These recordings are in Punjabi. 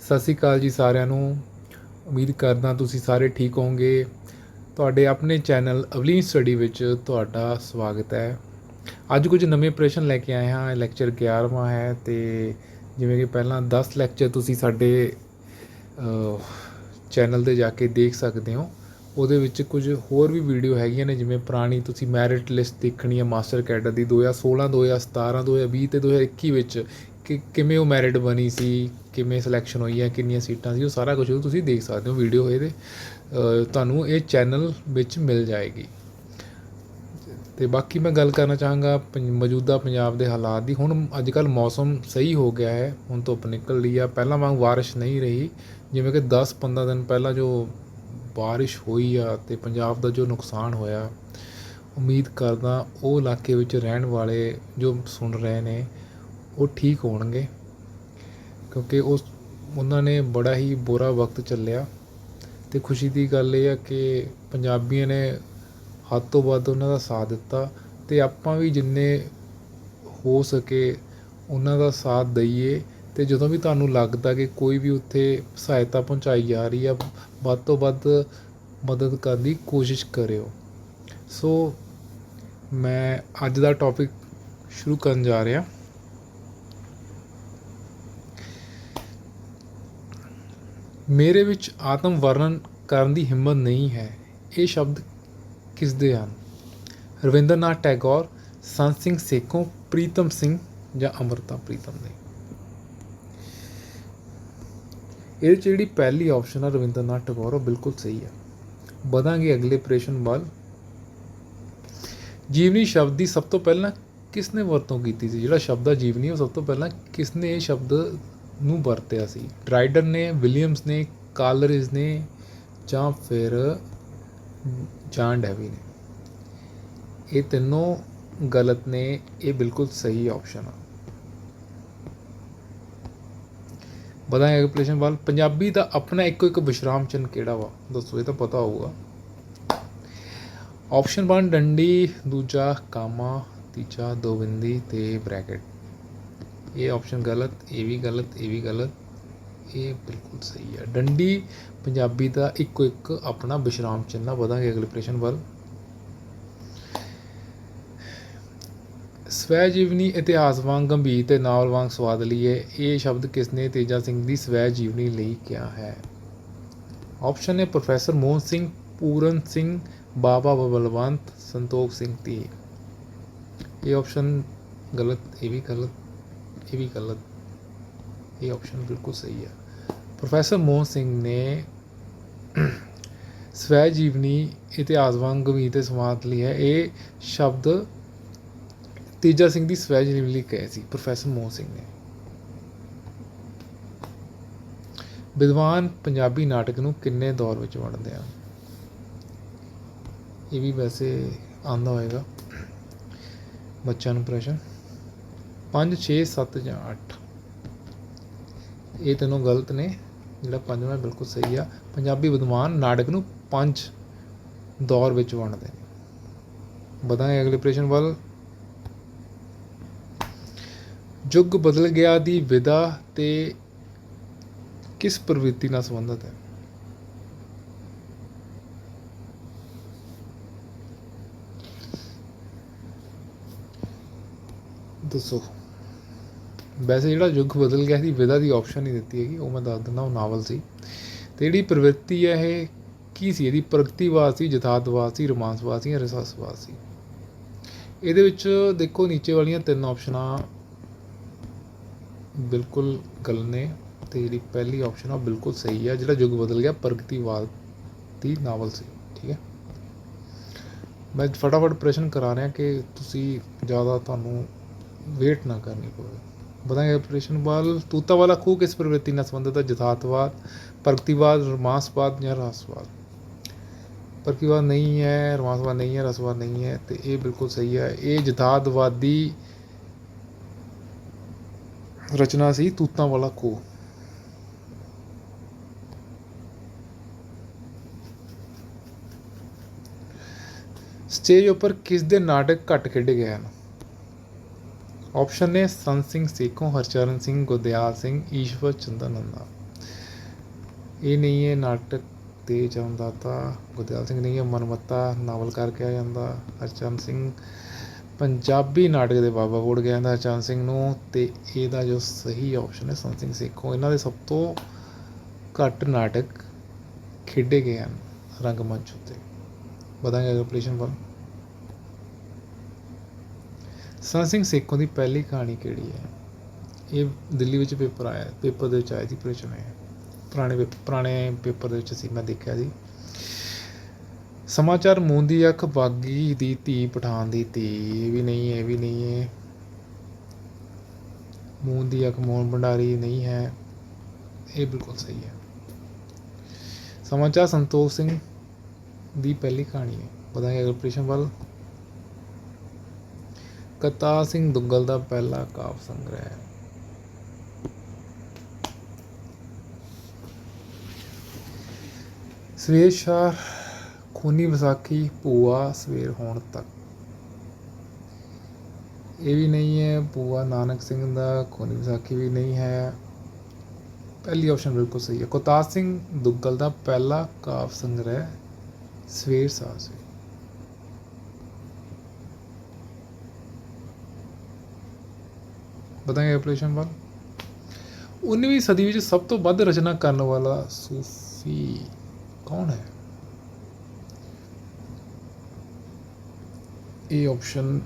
ਸਤਿ ਸ਼੍ਰੀ ਅਕਾਲ ਜੀ ਸਾਰਿਆਂ ਨੂੰ। ਉਮੀਦ ਕਰਦਾ ਤੁਸੀਂ ਸਾਰੇ ਠੀਕ ਹੋਵੋਗੇ। ਤੁਹਾਡੇ ਆਪਣੇ ਚੈਨਲ ਅਵਲੀਨ ਸਟੱਡੀ ਵਿੱਚ ਤੁਹਾਡਾ ਸਵਾਗਤ ਹੈ। ਅੱਜ ਕੁਝ ਨਵੇਂ ਪ੍ਰਸ਼ਨ ਲੈ ਕੇ ਆਏ ਹਾਂ। ਲੈਕਚਰ 11ਵਾਂ ਹੈ ਤੇ ਜਿਵੇਂ ਕਿ ਪਹਿਲਾਂ 10 ਲੈਕਚਰ ਤੁਸੀਂ ਸਾਡੇ ਚੈਨਲ ਤੇ ਜਾ ਕੇ ਦੇਖ ਸਕਦੇ ਹੋ। ਉਹਦੇ ਵਿੱਚ ਕੁਝ ਹੋਰ ਵੀ ਵੀਡੀਓ ਹੈਗੀਆਂ ਨੇ ਜਿਵੇਂ ਪੁਰਾਣੀ ਤੁਸੀਂ ਮੈਰਿਟ ਲਿਸਟ ਦੇਖਣੀ ਹੈ ਮਾਸਟਰ ਕੈਡਰ ਦੀ 2016 2017 2020 ਤੇ 2021 ਵਿੱਚ ਕਿ ਕਿਵੇਂ ਉਹ ਮੈਰਿਟ ਬਣੀ ਸੀ, ਕਿਵੇਂ ਸਿਲੈਕਸ਼ਨ ਹੋਈ ਹੈ, ਕਿੰਨੀਆਂ ਸੀਟਾਂ ਸੀ, ਉਹ ਸਾਰਾ ਕੁਝ ਉਹ ਤੁਸੀਂ ਦੇਖ ਸਕਦੇ ਹੋ ਵੀਡੀਓ ਇਹਦੇ। ਤੁਹਾਨੂੰ ਇਹ ਚੈਨਲ ਵਿੱਚ ਮਿਲ ਜਾਏਗੀ। ਤੇ ਬਾਕੀ ਮੈਂ ਗੱਲ ਕਰਨਾ ਚਾਹਾਂਗਾ ਪੰ- ਮੌਜੂਦਾ ਪੰਜਾਬ ਦੇ ਹਾਲਾਤ ਦੀ। ਹੁਣ ਅੱਜ ਕੱਲ ਮੌਸਮ ਸਹੀ ਹੋ ਗਿਆ ਹੈ, ਹੁਣ ਧੁੱਪ ਨਿਕਲ ਰਹੀ ਆ। ਪਹਿਲਾਂ ਵਾਂਗ ਬਾਰਿਸ਼ ਨਹੀਂ ਰਹੀ, ਜਿਵੇਂ ਕਿ 10-15 ਦਿਨ ਪਹਿਲਾਂ ਜੋ ਬਾਰਿਸ਼ ਹੋਈ ਆ ਤੇ ਪੰਜਾਬ ਦਾ ਜੋ ਨੁਕਸਾਨ ਹੋਇਆ, ਉਮੀਦ ਕਰਦਾ ਉਹ ਇਲਾਕੇ ਵਿੱਚ ਰਹਿਣ ਵਾਲੇ ਜੋ ਸੁਣ ਰਹੇ ਨੇ ਉਹ ਠੀਕ ਹੋਣਗੇ। ਕਿਉਂਕਿ ਉਸ, ਉਹਨਾਂ ਨੇ ਬੜਾ ਹੀ ਬੁਰਾ ਵਕਤ ਚੱਲਿਆ। ਅਤੇ ਖੁਸ਼ੀ ਦੀ ਗੱਲ ਇਹ ਆ ਕਿ ਪੰਜਾਬੀਆਂ ਨੇ ਹੱਦ ਤੋਂ ਵੱਧ ਉਹਨਾਂ ਦਾ ਸਾਥ ਦਿੱਤਾ ਅਤੇ ਆਪਾਂ ਵੀ ਜਿੰਨੇ ਹੋ ਸਕੇ ਉਹਨਾਂ ਦਾ ਸਾਥ ਦਈਏ ਅਤੇ ਜਦੋਂ ਵੀ ਤੁਹਾਨੂੰ ਲੱਗਦਾ ਕਿ ਕੋਈ ਵੀ ਉੱਥੇ ਸਹਾਇਤਾ ਪਹੁੰਚਾਈ ਜਾ ਰਹੀ ਆ, ਵੱਧ ਤੋਂ ਵੱਧ ਮਦਦ ਕਰਨ ਦੀ ਕੋਸ਼ਿਸ਼ ਕਰਿਓ। ਸੋ ਮੈਂ ਅੱਜ ਦਾ ਟੌਪਿਕ ਸ਼ੁਰੂ ਕਰਨ ਜਾ ਰਿਹਾ। ਮੇਰੇ ਵਿੱਚ ਆਤਮ ਵਰਣਨ ਕਰਨ ਦੀ ਹਿੰਮਤ ਨਹੀਂ ਹੈ। ਇਹ ਸ਼ਬਦ ਕਿਸ ਦੇ ਹਨ? ਰਵਿੰਦਰਨਾਥ ਟੈਗੋਰ, ਸੰਤ ਸਿੰਘ ਸੇਖੋਂ, ਪ੍ਰੀਤਮ ਸਿੰਘ ਜਾਂ ਅਮਰਤਾ ਪ੍ਰੀਤਮ ਨੇ? ਇਹ 'ਚ ਜਿਹੜੀ ਪਹਿਲੀ ਆਪਸ਼ਨ ਹੈ ਰਵਿੰਦਰਨਾਥ ਟੈਗੋਰ, ਉਹ ਬਿਲਕੁਲ ਸਹੀ ਹੈ ਵਧਾਂਗੇ ਅਗਲੇ ਪ੍ਰਸ਼ਨ ਵੱਲ। ਜੀਵਨੀ ਸ਼ਬਦ ਦੀ ਸਭ ਤੋਂ ਪਹਿਲਾਂ ਕਿਸ ਨੇ ਵਰਤੋਂ ਕੀਤੀ ਸੀ? ਜਿਹੜਾ ਸ਼ਬਦ ਆ ਜੀਵਨੀ, ਉਹ ਸਭ ਤੋਂ ਪਹਿਲਾਂ ਕਿਸ ਨੇ ਇਹ ਸ਼ਬਦ ਨੂੰ ਵਰਤਿਆ ਸੀ। ਡਰਾਈਡਰ ਨੇ, ਵਿਲੀਅਮਸ ਨੇ, ਕਾਲਰਿਜ ਨੇ ਜਾਂ ਫਿਰ ਜਾਨ ਡੈਵੀ ਨੇ। ਇਹ ਤਿੰਨੋਂ ਗਲਤ ਨੇ, ਇਹ ਬਿਲਕੁਲ ਸਹੀ ਆਪਸ਼ਨ ਆ। ਵਧਾਂਗੇ ਅਗਲੇ ਪ੍ਰਸ਼ਨ ਵੱਲ। ਪੰਜਾਬੀ ਦਾ ਆਪਣਾ ਇੱਕੋ ਇੱਕ ਵਿਸ਼ਰਾਮ ਚਿੰਨ੍ਹ ਕਿਹੜਾ ਵਾ? ਦੱਸੋ, ਇਹ ਤਾਂ ਪਤਾ ਹੋਊਗਾ। ਆਪਸ਼ਨ 1 ਡੰਡੀ, ਦੂਜਾ ਕਾਮਾ, ਤੀਜਾ ਦੋ ਬਿੰਦੀ ਤੇ ਬ੍ਰੈਕਟ। ਇਹ ਆਪਸ਼ਨ ਗਲਤ, ਇਹ ਵੀ ਗਲਤ, ਇਹ ਵੀ ਗਲਤ। ਇਹ ਬਿਲਕੁਲ ਸਹੀ ਹੈ। ਡੰਡੀ ਪੰਜਾਬੀ ਦਾ ਇੱਕੋ ਇੱਕ ਆਪਣਾ ਵਿਸ਼ਰਾਮ ਚਿੰਨ੍ਹ ਵਧਾਂਗੇ ਅਗਲੇ ਪ੍ਰਸ਼ਨ ਵੱਲ। ਸਵੈ ਜੀਵਨੀ ਇਤਿਹਾਸ ਵਾਂਗ ਗੰਭੀਰ ਤੇ ਨਾਵਲ ਵਾਂਗ ਸਵਾਦਲੀ ਹੈ ਇਹ ਸ਼ਬਦ ਕਿਸ ਨੇ ਤੇਜਾ ਸਿੰਘ ਦੀ ਸਵੈ ਜੀਵਨੀ ਲਈ ਕਿਹਾ ਹੈ? ਆਪਸ਼ਨ ਹੈ ਪ੍ਰੋਫੈਸਰ ਮੋਹਨ ਸਿੰਘ, ਪੂਰਨ ਸਿੰਘ, ਬਾਬਾ ਬਲਵੰਤ, ਸੰਤੋਖ ਸਿੰਘ ਤੀ ਇਹ ਆਪਸ਼ਨ ਗਲਤ, ਇਹ ਵੀ ਗਲਤ। ਇਹ ਵੀ ਗਲਤ ਇਹ ਆਪਸ਼ਨ ਬਿਲਕੁਲ ਸਹੀ ਹੈ ਪ੍ਰੋਫੈਸਰ ਮੋਹਨ ਸਿੰਘ ਨੇ ਸਵੈ ਜੀਵਨੀ ਇਤਿਹਾਸ ਵਾਂਗ ਗੰਭੀਰ ਤੇ ਲਈ ਹੈ। ਇਹ ਸ਼ਬਦ ਤੇਜਾ ਸਿੰਘ ਦੀ ਸਵੈ ਜੀਵਨੀ ਲਈ ਕਹੇ ਸੀ, ਪ੍ਰੋਫੈਸਰ ਮੋਹਨ ਸਿੰਘ ਨੇ। ਵਿਦਵਾਨ ਪੰਜਾਬੀ ਨਾਟਕ ਨੂੰ ਕਿੰਨੇ ਦੌਰ ਵਿੱਚ ਵੰਡਦੇ ਆ? ਇਹ ਵੀ ਵੈਸੇ ਆਂਦਾ ਹੋਏਗਾ। ਬੱਚਿਆਂ ਨੂੰ ਪ੍ਰਸ਼ਨ। 5 6 7 ਜਾਂ 8 ਇਹ ਤੈਨੂੰ ਗਲਤ ਨੇ। ਜਿਹੜਾ ਪੰਜਵਾਂ ਬਿਲਕੁਲ ਸਹੀ ਆ। ਪੰਜਾਬੀ ਵਿਦਵਾਨ ਨਾਟਕ ਨੂੰ ਪੰਜ ਦੌਰ ਵਿੱਚ ਵੰਡਦੇ ਨੇ। ਵਧਾਂਗੇ ਅਗਲੇ ਪ੍ਰਸ਼ਨ ਵੱਲ। ਯੁੱਗ ਬਦਲ ਗਿਆ ਦੀ ਵਿਦਾ ਤੇ ਕਿਸ ਪ੍ਰਵਿਰਤੀ ਨਾਲ ਸੰਬੰਧਿਤ ਹੈ? ਦੱਸੋ। ਵੈਸੇ ਜਿਹੜਾ ਯੁੱਗ ਬਦਲ ਗਿਆ ਸੀ, ਵਿਦਾ ਦੀ ਆਪਸ਼ਨ ਨਹੀਂ ਦਿੱਤੀ ਹੈਗੀ, ਉਹ ਮੈਂ ਦੱਸ ਦਿੰਦਾ ਉਹ ਨਾਵਲ ਸੀ। ਤੇ ਜਿਹੜੀ ਪ੍ਰਵਿਰਤੀ ਹੈ, ਇਹ ਕੀ ਸੀ? ਇਹਦੀ ਪ੍ਰਗਤੀਵਾਦ ਸੀ, ਯਥਾਰਥਵਾਦ ਸੀ, ਰੋਮਾਂਸਵਾਦ ਸੀ ਜਾਂ ਰਸਾਸਵਾਦ ਸੀ? ਇਹਦੇ ਵਿੱਚ ਦੇਖੋ, ਨੀਚੇ ਵਾਲੀਆਂ ਤਿੰਨ ਆਪਸ਼ਨਾਂ ਬਿਲਕੁਲ ਗਲਤ ਨੇ ਤੇ ਜਿਹੜੀ ਪਹਿਲੀ ਆਪਸ਼ਨ ਆ, ਉਹ ਬਿਲਕੁਲ ਸਹੀ ਆ। ਜਿਹੜਾ ਯੁੱਗ ਬਦਲ ਗਿਆ, ਪ੍ਰਗਤੀਵਾਦ ਦੀ ਨਾਵਲ ਸੀ, ਠੀਕ ਹੈ? ਮੈਂ ਫਟਾਫਟ ਪ੍ਰਸ਼ਨ ਕਰਾ ਰਿਹਾ ਕਿ ਤੁਸੀਂ ਜ਼ਿਆਦਾ ਤੁਹਾਨੂੰ ਵੇਟ ਨਾ ਕਰਨੀ ਪਵੇ। ਬਤਾਂਗੇ ਪ੍ਰਸ਼ਨ ਵਾਲ ਤੂਤਾ ਵਾਲਾ ਖੂਹ ਕਿਸ ਪ੍ਰਵਿਰਤੀ ਨਾਲ ਸੰਬੰਧਿਤ ਹੈ? ਜਥਾਤਵਾਦ ਪ੍ਰਗਤੀਵਾਦ ਰੋਮਾਂਸਵਾਦ ਜਾਂ ਰਸਵਾਦ? ਪ੍ਰਗਤੀਵਾਦ ਨਹੀਂ ਹੈ, ਰੋਮਾਂਸਵਾਦ ਨਹੀਂ ਹੈ, ਰਸਵਾਦ ਨਹੀਂ ਹੈ ਤੇ ਇਹ ਬਿਲਕੁਲ ਸਹੀ ਹੈ। ਇਹ ਜਥਾਤਵਾਦੀ ਰਚਨਾ ਸੀ ਤੂਤਾਂ ਵਾਲਾ ਖੂਹ। ਸਟੇਜ ਉੱਪਰ ਕਿਸ ਦੇ ਨਾਟਕ ਘੱਟ ਖੇਡੇ ਗਏ ਹਨ? ਆਪਸ਼ਨ ਨੇ ਸੰਤ ਸਿੰਘ ਸੇਖੋਂ ਹਰਚਰਨ ਸਿੰਘ ਗੁਰਦਿਆਲ ਸਿੰਘ ਈਸ਼ਵਰ ਚੰਦਰ ਨੰਦਾ ਇਹ ਨਹੀਂ ਹੈ ਨਾਟਕ ਤੇ ਜਨਮਦਾਤਾ ਗੁਰਦਿਆਲ ਸਿੰਘ ਨਹੀਂ ਹੈ, ਮਨਮੱਤਾ ਨਾਵਲਕਾਰ ਕਿਹਾ ਜਾਂਦਾ, ਹਰਚਰਨ ਸਿੰਘ। ਪੰਜਾਬੀ ਨਾਟਕ ਦੇ ਬਾਬਾ ਬੋੜ ਗਿਆ ਜਾਂਦਾ ਹਰਚਰਨ ਸਿੰਘ ਨੂੰ ਤੇ ਇਹਦਾ ਜੋ ਸਹੀ ਆਪਸ਼ਨ ਹੈ ਸੰਤ ਸਿੰਘ ਸੇਖੋਂ ਇਹਨਾਂ ਦੇ ਸਭ ਤੋਂ ਘੱਟ ਨਾਟਕ ਖੇਡੇ ਗਏ ਹਨ ਰੰਗਮੰਚ ਉੱਤੇ। ਵਧਾਂਗੇ ਬਤਾਂਗੇ ਐਪਲੀਕੇਸ਼ਨ ਵੱਲ। ਸੰਤ ਸਿੰਘ ਸੇਖੋਂ ਦੀ ਪਹਿਲੀ ਕਹਾਣੀ ਕਿਹੜੀ ਹੈ? ਇਹ ਦਿੱਲੀ ਵਿੱਚ ਪੇਪਰ ਆਇਆ, ਪੇਪਰ ਦੇ ਵਿੱਚ ਆਇਆ ਸੀ ਪ੍ਰਸ਼ਨ ਹੈ ਪੁਰਾਣੇ ਪੇਪ- ਪੁਰਾਣੇ ਪੇਪਰ ਦੇ ਵਿੱਚ ਸੀ ਮੈਂ ਦੇਖਿਆ ਸੀ। ਸਮਾਚਾਰ ਮੂੰਹ ਦੀ ਅੱਖ, ਬਾਗੀ ਦੀ ਧੀ, ਪਠਾਨ ਦੀ ਧੀ, ਇਹ ਵੀ ਨਹੀਂ ਹੈ ਇਹ ਵੀ ਨਹੀਂ ਹੈ। ਮੂੰਹ ਦੀ ਅੱਖ ਮੋਹਨ ਭੰਡਾਰੀ ਨਹੀਂ ਹੈ। ਇਹ ਬਿਲਕੁਲ ਸਹੀ ਹੈ। ਸਮਾਚਾਰ ਸੰਤੋਖ ਸਿੰਘ ਦੀ ਪਹਿਲੀ ਕਹਾਣੀ ਹੈ। ਬਤਾਂਗੇ ਅਗਰ ਪ੍ਰਸ਼ਨ ਵੱਲ ਕਰਤਾਰ ਸਿੰਘ ਦੁੱਗਲ ਦਾ ਪਹਿਲਾ ਕਾਵਿ ਸੰਗ੍ਰਹਿ ਸਵੇਰ ਸ਼ਾਹ, ਖੂਨੀ ਵਿਸਾਖੀ, ਭੂਆ ਸਵੇਰ ਹੋਣ ਤੱਕ। ਇਹ ਵੀ ਨਹੀਂ ਹੈ, ਭੂਆ ਨਾਨਕ ਸਿੰਘ ਦਾ ਖੂਨੀ ਵਿਸਾਖੀ ਵੀ ਨਹੀਂ ਹੈ। ਪਹਿਲੀ ਆਪਸ਼ਨ ਬਿਲਕੁਲ ਸਹੀ ਹੈ। ਕੁਤਾਬ ਸਿੰਘ ਦੁੱਗਲ ਦਾ ਪਹਿਲਾ ਕਾਵਿ ਸੰਗ੍ਰਹਿ ਸਵੇਰ ਸਾਜ ਹੈ ਬਤਾਂਗੇ ਐਪਲੀਕੇਸ਼ਨ 19ਵੀਂ ਸਦੀ ਵਿੱਚ ਸਭ ਤੋਂ ਵੱਧ ਰਚਨਾ ਕਰਨ ਵਾਲਾ ਸੂਫੀ ਕੌਣ ਹੈ? ਇਹ ਆਪਸ਼ਨ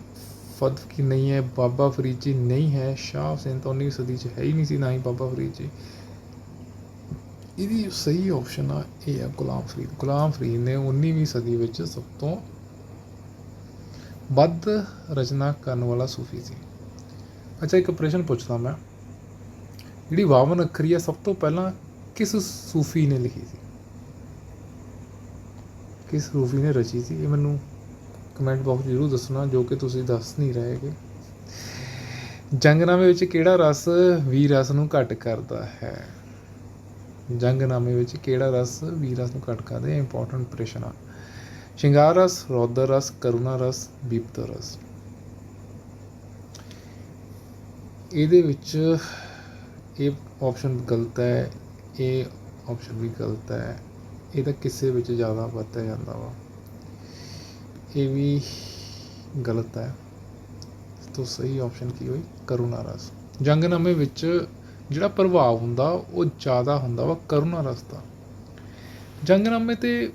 ਫਦ ਕੀ ਨਹੀਂ ਹੈ, ਬਾਬਾ ਫਰੀਦ ਜੀ ਨਹੀਂ ਹੈ, ਸ਼ਾਹ ਹੁਸੈਨ ਤਾਂ 19ਵੀਂ ਸਦੀ 'ਚ ਹੈ ਹੀ ਨਹੀਂ ਸੀ, ਨਾ ਹੀ ਬਾਬਾ ਫਰੀਦ ਜੀ। ਇਹਦੀ ਸਹੀ ਆਪਸ਼ਨ ਆ ਇਹ ਹੈ ਗੁਲਾਮ ਫਰੀਦ। ਗੁਲਾਮ ਫਰੀਦ ਨੇ 19ਵੀਂ ਸਦੀ ਵਿੱਚ ਸਭ ਤੋਂ ਵੱਧ ਰਚਨਾ ਕਰਨ ਵਾਲਾ ਸੂਫੀ ਸੀ। ਅੱਛਾ, ਇੱਕ ਪ੍ਰਸ਼ਨ ਪੁੱਛਦਾ ਮੈਂ। ਜਿਹੜੀ ਵਾਵਨ ਅੱਖਰੀ ਆ, ਸਭ ਤੋਂ ਪਹਿਲਾਂ ਕਿਸ ਸੂਫੀ ਨੇ ਲਿਖੀ ਸੀ? ਕਿਸ ਸੂਫੀ ਨੇ ਰਚੀ ਸੀ? ਇਹ ਮੈਨੂੰ ਕਮੈਂਟ ਬਾਕਸ ਜ਼ਰੂਰ ਦੱਸਣਾ, ਜੋ ਕਿ ਤੁਸੀਂ ਦੱਸ ਨਹੀਂ ਰਹੇਗੇ। ਜੰਗਨਾਮੇ ਵਿੱਚ ਕਿਹੜਾ ਰਸ ਵੀ ਰਸ ਨੂੰ ਘੱਟ ਕਰਦਾ ਹੈ? ਜੰਗਨਾਮੇ ਵਿੱਚ ਕਿਹੜਾ ਰਸ ਵੀ ਰਸ ਨੂੰ ਘੱਟ ਕਰਦਾ ਹੈ? ਇੰਪੋਰਟੈਂਟ ਪ੍ਰਸ਼ਨ ਆ। ਸ਼ਿੰਗਾਰ ਰਸ ਰੌਦਰ ਰਸ, ਕਰੁਣਾ ਰਸ ਬੀਪਤ ਰਸ। ਇਹਦੇ ਵਿੱਚ ਇਹ ਆਪਸ਼ਨ ਗਲਤ ਹੈ, ਇਹ ਆਪਸ਼ਨ ਵੀ ਗਲਤ ਹੈ। ਇਹਦਾ ਤਾਂ ਕਿਸੇ ਵਿੱਚ ਜ਼ਿਆਦਾ ਵਰਤਿਆ ਜਾਂਦਾ ਵਾ। ਇਹ ਵੀ ਗਲਤ ਹੈ। ਤੋਂ ਸਹੀ ਆਪਸ਼ਨ ਕੀ ਹੋਈ? ਕਰੁਣਾ ਰਸ ਜੰਗਨਾਮੇ ਵਿੱਚ ਜਿਹੜਾ ਪ੍ਰਭਾਵ ਹੁੰਦਾ, ਉਹ ਜ਼ਿਆਦਾ ਹੁੰਦਾ ਵਾ ਕਰੁਣਾ ਰਸ ਦਾ। ਜੰਗਨਾਮੇ ਤੇ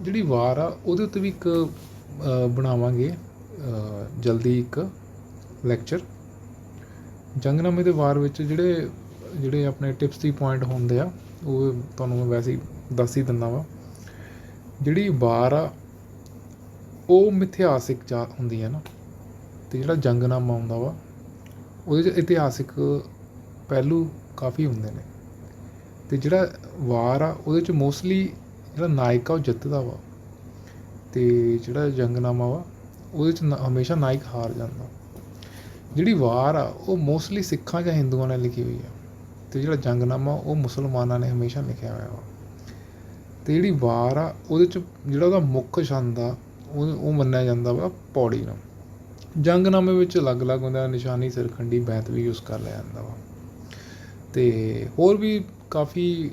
ਜਿਹੜੀ ਵਾਰ ਆ, ਉਹਦੇ ਉੱਤੇ ਵੀ ਇੱਕ ਬਣਾਵਾਂਗੇ ਜਲਦੀ ਇੱਕ ਲੈਕਚਰ ਜੰਗਨਾਮੇ ਦੇ ਵਾਰ ਵਿੱਚ ਜਿਹੜੇ ਜਿਹੜੇ ਆਪਣੇ ਟਿਪਸ ਦੀ ਪੁਆਇੰਟ ਹੁੰਦੇ ਆ, ਉਹ ਤੁਹਾਨੂੰ ਮੈਂ ਵੈਸੇ ਹੀ ਦੱਸ ਹੀ ਦਿੰਦਾ ਵਾ। ਜਿਹੜੀ ਵਾਰ ਆ, ਉਹ ਮਿਥਿਹਾਸਿਕ ਜਾ ਹੁੰਦੀ ਹੈ ਨਾ, ਤੇ ਜਿਹੜਾ ਜੰਗਨਾਮਾ ਹੁੰਦਾ ਵਾ, ਉਹਦੇ 'ਚ ਇਤਿਹਾਸਿਕ ਪਹਿਲੂ ਕਾਫੀ ਹੁੰਦੇ ਨੇ। ਤੇ ਜਿਹੜਾ ਵਾਰ ਆ, ਉਹਦੇ 'ਚ ਮੋਸਟਲੀ ਜਿਹੜਾ ਨਾਇਕ ਆ, ਉਹ ਜਿੱਤਦਾ ਵਾ। ਤੇ ਜਿਹੜਾ ਜੰਗਨਾਮਾ ਵਾ, ਉਹਦੇ 'ਚ ਹਮੇਸ਼ਾ ਨਾਇਕ ਹਾਰ ਜਾਂਦਾ। ਜਿਹੜੀ ਵਾਰ ਆ, ਉਹ ਮੋਸਟਲੀ ਸਿੱਖਾਂ ਜਾਂ ਹਿੰਦੂਆਂ ਨੇ ਲਿਖੀ ਹੋਈ ਆ। ਤੇ ਜਿਹੜਾ ਜੰਗਨਾਮਾ, ਉਹ ਮੁਸਲਮਾਨਾਂ ਨੇ ਹਮੇਸ਼ਾ ਲਿਖਿਆ ਹੋਇਆ ਵਾ। ਤੇ ਜਿਹੜੀ ਵਾਰ ਆ, ਉਹਦੇ 'ਚ ਜਿਹੜਾ ਉਹਦਾ ਮੁੱਖ ਛੰਦ ਆ, ਉਹ ਉਹ ਮੰਨਿਆ ਜਾਂਦਾ ਵਾ ਪੌੜੀ ਨੂੰ। ਜੰਗਨਾਮੇ ਵਿੱਚ ਅਲੱਗ-ਅਲੱਗ ਹੁੰਦਾ ਨਿਸ਼ਾਨੀ, ਸਿਰਖੰਡੀ, ਬੈਂਤ ਵੀ ਯੂਜ਼ ਕਰ ਲਿਆ ਜਾਂਦਾ ਵਾ। ਤੇ ਹੋਰ ਵੀ ਕਾਫੀ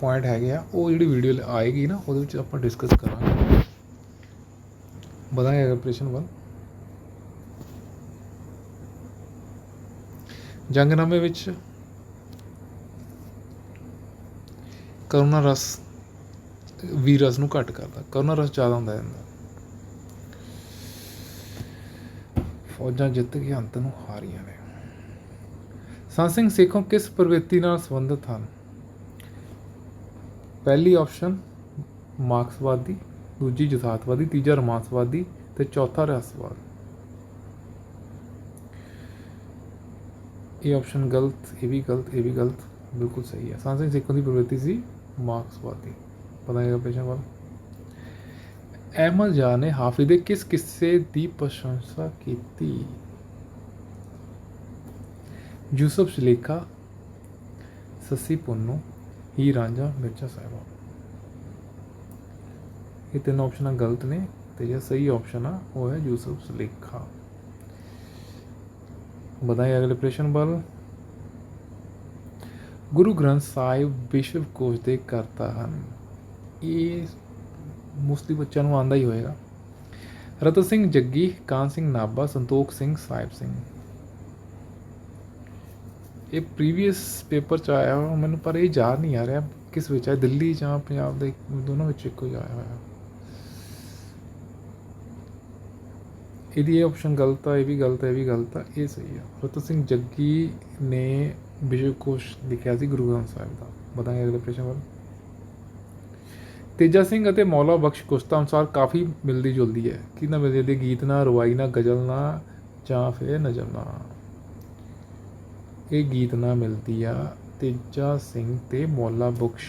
ਪੁਆਇੰਟ ਹੈਗੇ ਆ, ਉਹ ਜਿਹੜੀ ਵੀਡੀਓ ਆਏਗੀ ਨਾ, ਉਹਦੇ ਵਿੱਚ ਆਪਾਂ ਡਿਸਕਸ ਕਰਾਂਗੇ। ਬਤਾਏ ਪ੍ਰਸ਼ਨ ਵੱਲ। ਜੰਗਨਾਮੇ ਵਿੱਚ ਕਰੁਣਾ ਰਸ ਵੀ ਰਸ ਨੂੰ ਘੱਟ ਕਰਦਾ ਕਰੁਣਾ ਰਸ ਜ਼ਿਆਦਾ ਹੁੰਦਾ ਜਾਂਦਾ ਫੌਜਾਂ ਜਿੱਤ ਕੇ ਅੰਤ ਨੂੰ ਹਾਰੀਆਂ ਨੇ। ਸੰਤ ਸਿੰਘ ਸੇਖੋਂ ਕਿਸ ਪ੍ਰਵਿਰਤੀ ਨਾਲ ਸੰਬੰਧਿਤ ਹਨ? ਪਹਿਲੀ ਆਪਸ਼ਨ ਮਾਰਕਸਵਾਦੀ, ਦੂਜੀ ਜਥਾਤਵਾਦੀ ਤੀਜਾ ਰਮਾਂਸਵਾਦੀ ਤੇ ਚੌਥਾ ਰਸਵਾਦ ਇਹ ਆਪਸ਼ਨ ਗਲਤ, ਇਹ ਵੀ ਗਲਤ, ਇਹ ਵੀ ਗਲਤ, ਬਿਲਕੁਲ ਸਹੀ ਹੈ। ਸੰਤ ਸਿੱਖਣ ਦੀ ਪ੍ਰਵਿਰਤੀ ਸੀ ਮਾਰਕਸਵਾਦੀ ਪਤਾ ਹੈ ਪੇਸ਼ਾ ਵੱਲ ਅਹਿਮਦ ਸ਼ਾਹ ਨੇ ਹਾਫਿਜ਼ ਦੇ ਕਿਸ ਕਿੱਸੇ ਦੀ ਪ੍ਰਸ਼ੰਸਾ ਕੀਤੀ? ਯੂਸਫ ਸ਼ਲੇਖਾ, ਸੱਸੀ ਪੁੰਨੂ ਹੀ ਰਾਂਝਾ ਮਿਰਚਾ ਸਾਹਿਬਾ। ਇਹ ਤਿੰਨ ਆਪਸ਼ਨਾਂ ਗਲਤ ਨੇ ਤੇ ਜਿਹੜਾ ਸਹੀ ਆਪਸ਼ਨ ਆ, ਉਹ ਹੈ ਯੂਸਫ ਸ਼ਲੇਖਾ। ਬਤਾਏ ਅਗਲੇ ਪ੍ਰਸ਼ਨ ਵੱਲ। ਗੁਰੂ ਗ੍ਰੰਥ ਸਾਹਿਬ ਵਿਸ਼ਵ ਕੋਸ਼ ਦੇ ਕਰਤਾ ਹਨ। ਇਹ ਮੋਸਟਲੀ ਬੱਚਿਆਂ ਨੂੰ ਆਂਦਾ ਹੀ ਹੋਏਗਾ। ਰਤਨ ਸਿੰਘ ਜੱਗੀ, ਕਾਨ ਸਿੰਘ ਨਾਭਾ, ਸੰਤੋਖ ਸਿੰਘ, ਸਾਹਿਬ ਸਿੰਘ। ਇਹ ਪ੍ਰੀਵੀਅਸ ਪੇਪਰ ਚ ਆਇਆ ਹੋਇਆ, ਮੈਨੂੰ ਪਰ ਇਹ ਯਾਦ ਨਹੀਂ ਆ ਰਿਹਾ ਕਿਸ ਵਿੱਚ ਹੈ ਦਿੱਲੀ ਜਾਂ ਪੰਜਾਬ ਦੇ, ਦੋਨੋਂ ਵਿੱਚ ਇੱਕੋ ਹੀ ਆਇਆ ਹੋਇਆ। ਇਹਦੀ ਇਹ ਆਪਸ਼ਨ ਗਲਤ ਆ, ਇਹ ਵੀ ਗਲਤ ਹੈ ਇਹ ਵੀ ਗਲਤ ਆ, ਇਹ ਸਹੀ ਆ। ਰਤਨ ਸਿੰਘ ਜੱਗੀ ਨੇ ਵਿਸ਼ਵ ਕੋਸ਼ ਲਿਖਿਆ ਸੀ ਗੁਰੂ ਗ੍ਰੰਥ ਸਾਹਿਬ ਦਾ। ਬਤਾਂਗੇ ਅਗਲੇ ਪ੍ਰਸ਼ਨ ਵੱਲ। ਤੇਜਾ ਸਿੰਘ ਅਤੇ ਮੌਲਾ ਬਖਸ਼ ਕੁਸਤਾ ਅਨੁਸਾਰ ਕਾਫੀ ਮਿਲਦੀ ਜੁਲਦੀ ਹੈ। ਕਿਹਨਾਂ ਮਿਲਦੀ ਜੁਲਦੀ, ਗੀਤ ਨਾ, ਰਵਾਈ ਨਾ, ਗਜ਼ਲ ਨਾ, ਜਾਂ ਫਿਰ ਨਜ਼ਮ ਨਾ। ਇਹ ਗੀਤ ਨਾ ਮਿਲਦੀ ਆ ਤੇਜਾ ਸਿੰਘ ਤੇ ਮੌਲਾ ਬਖਸ਼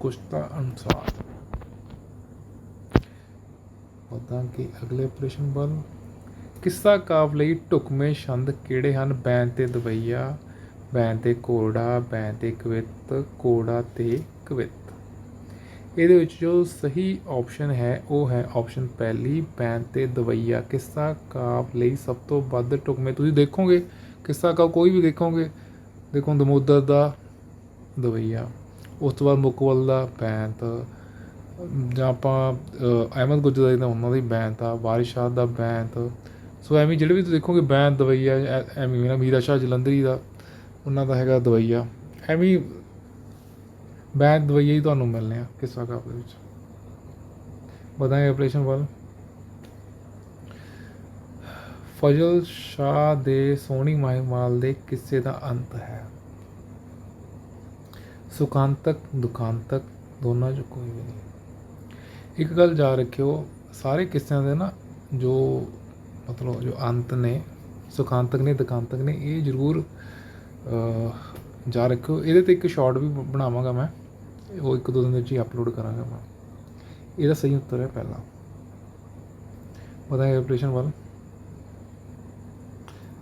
ਕੁਸਤਾ ਅਨੁਸਾਰ। ਪਤਾ ਕਿ ਅਗਲੇ ਪ੍ਰਸ਼ਨ ਵੱਲ। ਕਿੱਸਾ ਕਾਵ ਲਈ ਢੁਕਵੇਂ ਛੰਦ ਕਿਹੜੇ ਹਨ? ਬੈਨ ਤੇ ਦਵਈਆ, ਬੈਨ ਤੇ ਕੋੜਾ, ਬੈਨ ਤੇ ਕਵਿਤ, ਕੋੜਾ ਤੇ ਕਵਿਤ। ਇਹਦੇ ਵਿੱਚ ਜੋ ਸਹੀ ਆਪਸ਼ਨ ਹੈ, ਉਹ ਹੈ ਆਪਸ਼ਨ ਪਹਿਲੀ, ਬੈਨ ਤੇ ਦਵਈਆ। ਕਿੱਸਾ ਕਾਵ ਲਈ ਸਭ ਤੋਂ ਵੱਧ ਢੁਕਵੇਂ, ਤੁਸੀਂ ਦੇਖੋਗੇ, ਕਿੱਸਾ ਕਾਵ ਕੋਈ ਵੀ ਦੇਖੋਗੇ, ਦੇਖੋ ਦਮੋਦਰ ਦਾ ਦਵਈਆ, ਉਸ ਤੋਂ ਬਾਅਦ ਮੁਕਵਲ ਦਾ ਬੈਂਤ, ਜਾਂ ਆਪਾਂ ਅਹਿਮਦ ਗੁਜਰਾਤੀ ਦਾ ਉਹਨਾਂ ਦੀ ਬੈਂਤ ਆ ਵਾਰਿਸ ਦਾ ਬੈਂਤ ਸੋ ਐਵੇਂ ਜਿਹੜੇ ਵੀ ਤੁਸੀਂ ਦੇਖੋਗੇ ਬੈਂਤ ਦਵਈਆ ਐ- ਐਵੇਂ ਮੇਰਾ ਮੀਰਾ ਸ਼ਾਹ ਜਲੰਧਰੀ ਦਾ, ਉਹਨਾਂ ਦਾ ਹੈਗਾ ਦਵਈਆ ਐਵੇਂ ਬੈਂਤ ਦਵਈਆ ਹੀ ਤੁਹਾਨੂੰ ਮਿਲਨੇ ਆ ਕਿੱਸਾ ਕਾਵ ਦੇ ਵਿੱਚ। ਬਤਾਏ ਆਪਰੇਸ਼ਨ ਵੱਲ। ਫਜ਼ਲ ਸ਼ਾਹ ਦੇ ਸੋਹਣੀ ਮਾਹਿਮਾਲ ਦੇ ਕਿੱਸੇ ਦਾ ਅੰਤ ਹੈ। ਸੁਖਾਂਤਕ ਦੁਖਾਂਤਕ ਦੋਨਾਂ ਚੋਂ ਕੋਈ ਵੀ ਨਹੀਂ। ਇੱਕ ਗੱਲ ਜਾ ਰੱਖਿਓ, ਸਾਰੇ ਕਿੱਸਿਆਂ ਦੇ ਨਾ ਜੋ ਮਤਲਬ ਜੋ ਅੰਤ ਨੇ, ਸੁਖਾਂਤਕ ਨੇ ਦੁਖਾਂਤਕ ਨੇ, ਇਹ ਜ਼ਰੂਰ ਜਾ ਰੱਖਿਓ। ਇਹਦੇ ਤੇ ਇੱਕ ਸ਼ਾਰਟ ਵੀ ਬਣਾਵਾਂਗਾ ਮੈਂ। ਉਹ ਇੱਕ ਦੋ ਦਿਨ ਵਿੱਚ ਹੀ ਅਪਲੋਡ ਕਰਾਂਗਾ ਮੈਂ। ਇਹਦਾ ਸਹੀ ਉੱਤਰ ਹੈ ਪਹਿਲਾ। ਬਤਾਏ ਆਪਰੇਸ਼ਨ ਵੱਲ?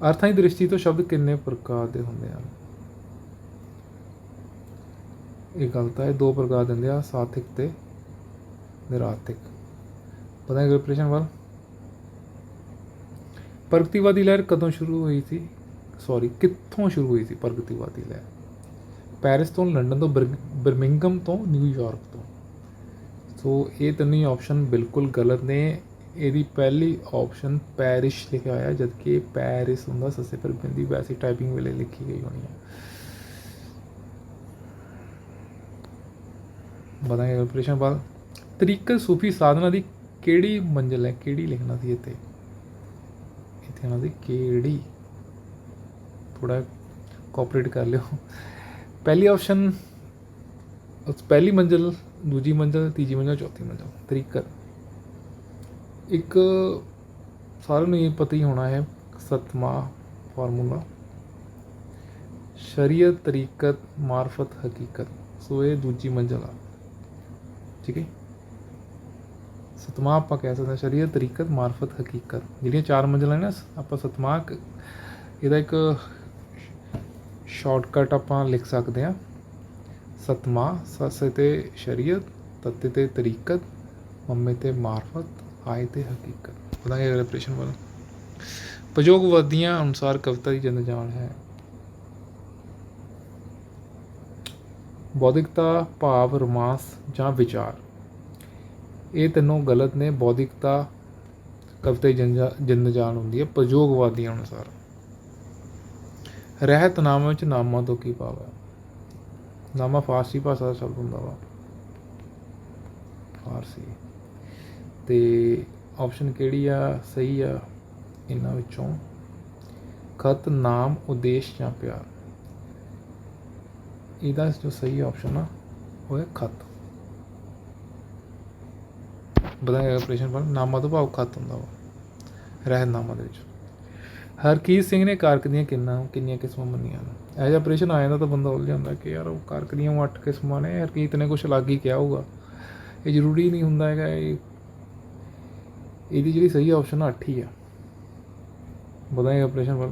ਅਰਥਾਂ ਦੀ ਦ੍ਰਿਸ਼ਟੀ ਤੋਂ ਸ਼ਬਦ ਕਿੰਨੇ ਪ੍ਰਕਾਰ ਦੇ ਹੁੰਦੇ ਹਨ? ਇਹ ਗਲਤ ਹੈ ਦੋ ਪ੍ਰਕਾਰ ਦਿੰਦੇ ਆ ਸਾਥਿਕ ਤੇ ਨਿਰਾਤਿਕ। ਪਤਾ ਹੈ ਪ੍ਰਸ਼ਨ ਵੱਲ? ਪ੍ਰਗਤੀਵਾਦੀ ਲਹਿਰ ਕਦੋਂ ਸ਼ੁਰੂ ਹੋਈ ਸੀ? ਸੌਰੀ ਕਿੱਥੋਂ ਸ਼ੁਰੂ ਹੋਈ ਸੀ ਪ੍ਰਗਤੀਵਾਦੀ ਲਹਿਰ? ਪੈਰਿਸ ਤੋਂ ਲੰਡਨ ਤੋਂ ਬਰਗ- ਬਰਮਿੰਗਮ ਤੋਂ ਨਿਊਯਾਰਕ ਤੋਂ? ਸੋ ਇਹ ਤਿੰਨੇ ਆਪਸ਼ਨ ਬਿਲਕੁਲ ਗਲਤ ਨੇ। ਇਹਦੀ ਪਹਿਲੀ ਆਪਸ਼ਨ ਪੈਰਿਸ ਲਿਖਿਆ ਹੋਇਆ, ਜਦਕਿ ਇਹ ਪੈਰਿਸ ਹੁੰਦਾ ਸੱਸੇ ਪਰ ਬਿੰਦੀ ਵੈਸੀ ਟਾਈਪਿੰਗ ਵੇਲੇ ਲਿਖੀ ਗਈ ਹੋਣੀ ਹੈ ਬਤਾਏ ਪ੍ਰਸ਼ਨ ਬਾਅਦ ਤਰੀਕਤ ਸੂਫੀ ਸਾਧਨਾ ਦੀ ਕਿਹੜੀ ਮੰਜ਼ਿਲ ਹੈ? ਕਿਹੜੀ ਲਿਖਣਾ ਸੀ ਇੱਥੇ? ਇੱਥੇ ਆਣਾ ਸੀ ਕਿਹੜੀ ਥੋੜਾ ਕੋਆਪਰੇਟ ਕਰ ਲਿਓ। ਪਹਿਲੀ ਆਪਸ਼ਨ ਪਹਿਲੀ ਮੰਜ਼ਿਲ, ਦੂਜੀ ਮੰਜ਼ਿਲ, ਤੀਜੀ ਮੰਜ਼ਿਲ, ਚੌਥੀ ਮੰਜ਼ਿਲ ਤਰੀਕਤ ਇੱਕ ਸਾਰਿਆਂ ਨੂੰ ਇਹ ਪਤਾ ਹੀ ਹੋਣਾ ਹੈ, ਸਤਮਾ ਫਾਰਮੂਲਾ। ਸ਼ਰੀਅਤ, ਤਰੀਕਤ, ਮਾਰਫਤ, ਹਕੀਕਤ। ਸੋ ਇਹ ਦੂਜੀ ਮੰਜ਼ਿਲ ਆ। ਠੀਕ ਹੈ? ਸਤਮਾ ਆਪਾਂ ਕਹਿ ਸਕਦੇ ਹਾਂ, ਸ਼ਰੀਅਤ, ਤਰੀਕਤ, ਮਾਰਫਤ, ਹਕੀਕਤ। ਜਿਹੜੀਆਂ ਚਾਰ ਮੰਜ਼ਿਲਾਂ ਨੇ ਨਾ, ਆਪਾਂ ਸਤਮਾ ਇਹਦਾ ਇੱਕ ਸ਼ਾਰਟਕਟ ਆਪਾਂ ਲਿਖ ਸਕਦੇ ਹਾਂ। ਸਤਮਾ, ਸਸ ਤੇ ਸ਼ਰੀਅਤ, ਤਤ ਤੇ ਤਰੀਕਤ, ਮੰਮੇ ਤੇ ਮਾਰਫਤ, ਆਏ ਤੇ ਹਕੀਕਤ। ਬਤਾਂਗੇ ਅਗਲੇ ਪ੍ਰਸ਼ਨ ਵੱਲ। ਪ੍ਰਯੋਗਵਾਦੀਆਂ ਅਨੁਸਾਰ ਕਵਿਤਾ ਦੀ ਜਨ ਜਾਣ ਹੈ। ਬੌਧਿਕਤਾ, ਭਾਵ, ਰੋਮਾਂਸ ਜਾਂ ਵਿਚਾਰ। ਇਹ ਤਿੰਨੋਂ ਗਲਤ ਨੇ। ਬੌਧਿਕਤਾ, ਕਵਿਤਾ ਦੀ ਜਨ ਜਾਣ ਹੁੰਦੀ ਹੈ। ਪ੍ਰਯੋਗਵਾਦੀਆਂ ਅਨੁਸਾਰ। ਰਹਿਤ ਨਾਮ ਵਿੱਚ ਨਾਮਾਂ ਤੋਂ ਕੀ ਭਾਵ ਹੈ? ਨਾਮਾ ਫਾਰਸੀ ਭਾਸ਼ਾ ਦਾ ਸ਼ਬਦ ਹੁੰਦਾ ਵਾ। ਫਾਰਸੀ। ਤੇ ਆਪਸ਼ਨ ਕਿਹੜੀ ਆ? ਸਹੀ ਆ? ਇਹਨਾਂ ਵਿੱਚੋਂ। ਖਤ, ਨਾਮ, ਉਦੇਸ਼ ਜਾਂ ਪਿਆਰ। ਇਹਦਾ ਜੋ ਸਹੀ ਆਪਸ਼ਨ ਆ, ਉਹ ਹੈ ਖਤ। ਬਤਾਇਆ ਆਪਰੇਸ਼ਨ ਪਰ ਨਾਮਾ ਤੋਂ ਭਾਵ ਖਤ ਹੁੰਦਾ ਵਾ ਰਹਿਤਨਾਮਾ ਦੇ ਵਿੱਚ। ਹਰਕੀਤ ਸਿੰਘ ਨੇ ਕਾਰਕ ਦੀਆਂ ਕਿੰਨਾ, ਕਿੰਨੀਆਂ ਕਿਸਮਾਂ ਮੰਨੀਆਂ ਨੇ? ਇਹ ਜਿਹਾ ਆਪਰੇਸ਼ਨ ਆ ਜਾਂਦਾ ਤਾਂ ਬੰਦਾ ਉਲਝ ਜਾਂਦਾ ਕਿ ਯਾਰ ਉਹ ਕਾਰਕ ਦੀਆਂ ਉਹ ਅੱਠ ਕਿਸਮਾਂ ਨੇ, ਹਰਕੀਤ ਨੇ ਕੁਝ ਅਲੱਗ ਹੀ ਕਿਹਾ ਹੋਊਗਾ। ਇਹ ਜ਼ਰੂਰੀ ਨਹੀਂ ਹੁੰਦਾ ਹੈਗਾ ਇਹ। ਇਹਦੀ ਜਿਹੜੀ ਸਹੀ ਆਪਸ਼ਨ ਆ ਅੱਠ ਹੀ ਆ। ਬਤਾਇਆ ਆਪਰੇਸ਼ਨ ਪਰ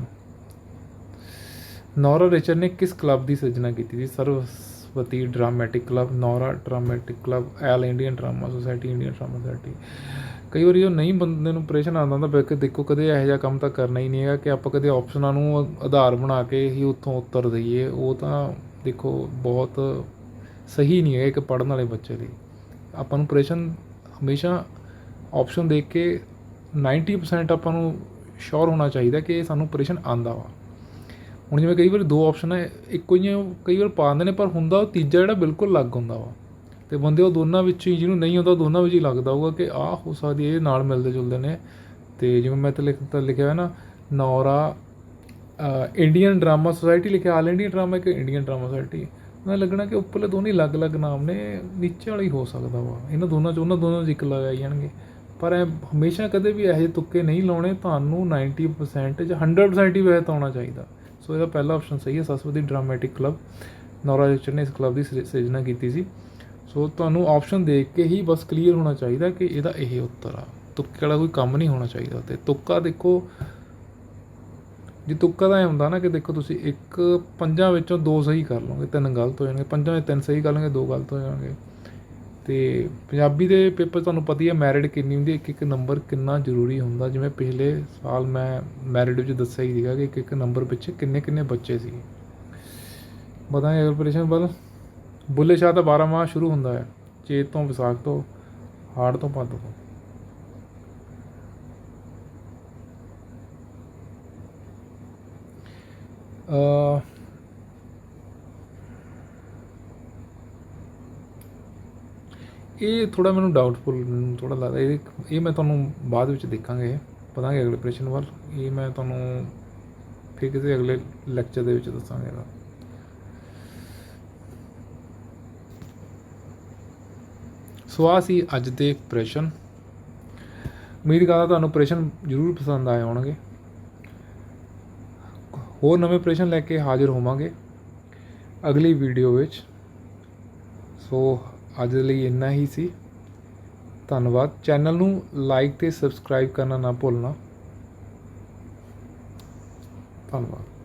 ਨੌਰਾ ਰਿਚਰ ਨੇ ਕਿਸ ਕਲੱਬ ਦੀ ਸਿਰਜਣਾ ਕੀਤੀ ਸੀ? Sarv Pati dramatic club Norah dramatic club L Indian Drama Society Indian Drama Society ਕਈ ਵਾਰੀ ਉਹ ਨਹੀਂ ਬੰਦੇ ਨੂੰ ਪ੍ਰੇਸ਼ਨ ਆਉਂਦਾ ਹੁੰਦਾ, ਬਲਕਿ ਦੇਖੋ ਕਦੇ ਇਹੋ ਜਿਹਾ ਕੰਮ ਤਾਂ ਕਰਨਾ ਹੀ ਨਹੀਂ ਹੈਗਾ ਕਿ ਆਪਾਂ ਕਦੇ ਆਪਸ਼ਨਾਂ ਨੂੰ ਆਧਾਰ ਬਣਾ ਕੇ ਹੀ ਉੱਥੋਂ ਉੱਤਰ ਦਈਏ। ਉਹ ਤਾਂ ਦੇਖੋ ਬਹੁਤ ਸਹੀ ਨਹੀਂ ਹੈ ਇੱਕ ਪੜ੍ਹਨ ਵਾਲੇ ਬੱਚੇ ਲਈ। ਆਪਾਂ ਨੂੰ ਆਪਰੇਸ਼ਨ ਹਮੇਸ਼ਾ ਆਪਸ਼ਨ ਦੇਖ ਕੇ 90% ਆਪਾਂ ਨੂੰ ਸ਼ੋਰ ਹੋਣਾ ਚਾਹੀਦਾ ਕਿ ਸਾਨੂੰ ਆਪਰੇਸ਼ਨ ਆਂਦਾ ਵਾ। ਹੁਣ ਜਿਵੇਂ ਕਈ ਵਾਰ ਦੋ ਆਪਸ਼ਨ ਹੈ ਇੱਕੋ ਹੀ ਉਹ ਕਈ ਵਾਰ ਪਾ ਦਿੰਦੇ ਨੇ ਪਰ ਹੁੰਦਾ ਉਹ ਤੀਜਾ ਜਿਹੜਾ ਬਿਲਕੁਲ ਅਲੱਗ ਹੁੰਦਾ ਵਾ। ਅਤੇ ਬੰਦੇ ਉਹ ਦੋਨਾਂ ਵਿੱਚ ਹੀ ਜਿਹਨੂੰ ਨਹੀਂ ਆਉਂਦਾ ਉਹ ਦੋਨਾਂ ਵਿੱਚ ਹੀ ਲੱਗਦਾ ਹੋਊਗਾ ਕਿ ਆਹ ਹੋ ਸਕਦੀ ਹੈ, ਇਹ ਨਾਲ ਮਿਲਦੇ ਜੁਲਦੇ ਨੇ। ਅਤੇ ਜਿਵੇਂ ਮੈਂ ਤੇ ਲਿਖਤਾ ਲਿਖਿਆ ਹੋਇਆ ਨਾ ਨੌਰਾ ਇੰਡੀਅਨ ਡਰਾਮਾ ਸੁਸਾਇਟੀ ਲਿਖਿਆ ਆਲ ਇੰਡੀਆ ਡਰਾਮਾ ਇੱਕ ਇੰਡੀਅਨ ਡਰਾਮਾ ਸੁਸਾਇਟੀ ਉਹਨਾਂ ਲੱਗਣਾ ਕਿ ਉੱਪਰਲੇ ਦੋਨੇ ਅਲੱਗ-ਅਲੱਗ ਨਾਮ ਨੇ ਨੀਚੇ ਵਾਲੀ ਹੋ ਸਕਦਾ ਵਾ। ਇਹਨਾਂ ਦੋਨਾਂ ਚ ਉਹਨਾਂ ਦੋਨਾਂ ਚ ਇੱਕ ਲਗਾਈ ਜਾਣਗੇ। ਪਰ ਇਹ ਹਮੇਸ਼ਾ ਕਦੇ ਵੀ ਇਹੋ ਜਿਹੇ ਤੁੱਕੇ ਨਹੀਂ ਲਾਉਣੇ ਤੁਹਾਨੂੰ 90% ਜਾਂ 100% ਹੀ ਵੈਸੇ ਤਾਂ ਆਉਣਾ ਚਾਹੀਦਾ। ਸੋ ਇਹਦਾ ਪਹਿਲਾ ਆਪਸ਼ਨ ਸਹੀ ਹੈ ਸਰਸਵਤੀ ਡਰਾਮੈਟਿਕ ਕਲੱਬ ਨੌਰਾ ਜਚਰ ਨੇ ਇਸ ਕਲੱਬ ਦੀ ਸਿਰ- ਸਿਰਜਣਾ ਕੀਤੀ ਸੀ। ਸੋ ਤੁਹਾਨੂੰ ਆਪਸ਼ਨ ਦੇਖ ਕੇ ਹੀ ਬਸ ਕਲੀਅਰ ਹੋਣਾ ਚਾਹੀਦਾ ਕਿ ਇਹਦਾ ਇਹ ਉੱਤਰ ਆ। ਤੁੱਕੇ ਵਾਲਾ ਕੋਈ ਕੰਮ ਨਹੀਂ ਹੋਣਾ ਚਾਹੀਦਾ ਤੇ ਤੁੱਕਾ ਦੇਖੋ, ਜੇ ਤੁੱਕਾ ਦਾ ਇਹ ਹੁੰਦਾ ਨਾ ਕਿ ਦੇਖੋ ਤੁਸੀਂ ਇੱਕ ਪੰਜਾਂ ਵਿੱਚੋਂ ਦੋ ਸਹੀ ਕਰ ਲਓਗੇ, ਤਿੰਨ ਗਲਤ ਹੋ ਜਾਣਗੇ, ਪੰਜਾਂ ਵਿੱਚ ਤਿੰਨ ਸਹੀ ਕਰ ਲਓਗੇ, ਦੋ ਗਲਤ ਹੋ ਜਾਣਗੇ। ਅਤੇ ਪੰਜਾਬੀ ਦੇ ਪੇਪਰ ਤੁਹਾਨੂੰ ਪਤਾ ਹੀ ਹੈ ਮੈਰਿਟ ਕਿੰਨੀ ਹੁੰਦੀ ਇੱਕ ਇੱਕ ਨੰਬਰ ਕਿੰਨਾ ਜ਼ਰੂਰੀ ਹੁੰਦਾ। ਜਿਵੇਂ ਪਿਛਲੇ ਸਾਲ ਮੈਂ ਮੈਰਿਟ ਵਿੱਚ ਦੱਸਿਆ ਹੀ ਸੀਗਾ ਕਿ ਇੱਕ ਇੱਕ ਨੰਬਰ ਪਿੱਛੇ ਕਿੰਨੇ ਕਿੰਨੇ ਬੱਚੇ ਸੀ। ਬਤਾਏ ਐਗਰੀਕਲਚਰ ਵੱਲ ਬੁੱਲੇ ਸ਼ਾਹ ਦਾ 12 ਮਾਹ ਸ਼ੁਰੂ ਹੁੰਦਾ ਹੈ, ਚੇਤ ਤੋਂ, ਵਿਸਾਖ ਤੋਂ, ਹਾੜ ਤੋਂ ਭਾਦੋ ਤੋਂ। ਅ ਇਹ ਥੋੜਾ ਮੈਨੂੰ ਡਾਊਟਫੁਲ ਥੋੜਾ ਲੱਗਦਾ, ਇਹ ਇਹ ਮੈਂ ਤੁਹਾਨੂੰ ਬਾਅਦ ਵਿੱਚ ਦੇਖਾਂਗੇ, ਪਤਾਂਗੇ ਅਗਲੇ ਪ੍ਰਸ਼ਨ ਵੱਲ, ਇਹ ਮੈਂ ਤੁਹਾਨੂੰ ਫਿਰ ਕਿਸੇ ਅਗਲੇ ਲੈਕਚਰ ਦੇ ਵਿੱਚ ਦੱਸਾਂਗੇ ਇਹਦਾ। ਸੋ ਸੀ ਅੱਜ ਦੇ ਪ੍ਰਸ਼ਨ। ਉਮੀਦ ਕਰਦਾ ਤੁਹਾਨੂੰ ਪ੍ਰਸ਼ਨ ਜ਼ਰੂਰ ਪਸੰਦ ਆਏ ਹੋਣਗੇ। ਹੋਰ ਨਵੇਂ ਪ੍ਰਸ਼ਨ ਲੈ ਕੇ ਹਾਜ਼ਰ ਹੋਵਾਂਗੇ ਅਗਲੀ ਵੀਡੀਓ ਵਿੱਚ। ਸੋ ਅੱਜ ਦੇ ਲਈ ਇੰਨਾ ਹੀ ਸੀ। ਧੰਨਵਾਦ। ਚੈਨਲ ਨੂੰ ਲਾਈਕ ਤੇ ਸਬਸਕ੍ਰਾਈਬ ਕਰਨਾ ਨਾ ਭੁੱਲਣਾ। ਧੰਨਵਾਦ।